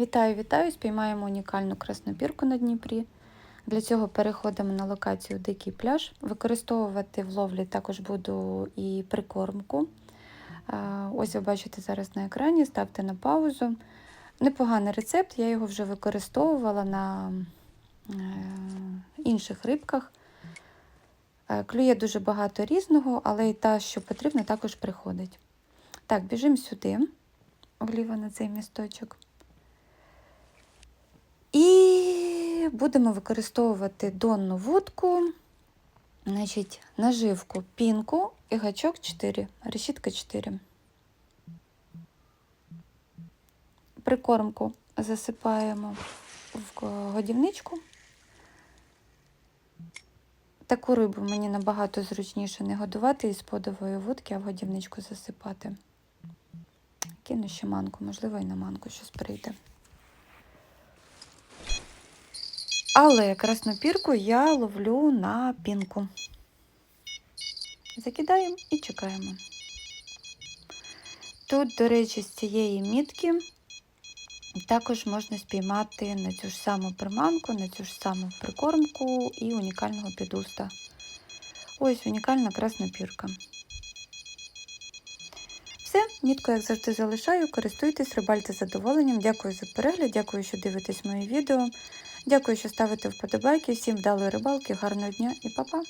Вітаю, вітаю! Спіймаємо унікальну краснопірку на Дніпрі. Для цього переходимо на локацію Дикий пляж. Використовувати в ловлі також буду і прикормку. Ось ви бачите зараз на екрані, ставте на паузу. Непоганий рецепт, я його вже використовувала на е, інших рибках. Е, Клює дуже багато різного, але і та, що потрібно, також приходить. Так, біжимо сюди, вліво на цей місточок. І будемо використовувати донну вудку, значить, наживку, пінку і гачок 4, решітка 4. Прикормку засипаємо в годівничку. Таку рибу мені набагато зручніше не годувати із подової вудки, а в годівничку засипати. Кину ще манку, можливо, і на манку щось прийде. Але краснопірку я ловлю на пінку. Закидаємо і чекаємо. Тут, до речі, з цієї мітки також можна спіймати на цю ж саму приманку, на цю ж саму прикормку і унікального підуста. Ось унікальна краснопірка. Все, мітку, як завжди, залишаю. Користуйтесь, рибальте задоволенням. Дякую за перегляд, дякую, що дивитесь мої відео. Дякую, що ставите вподобайки. Всім вдалої рибалки, гарного дня і па-па!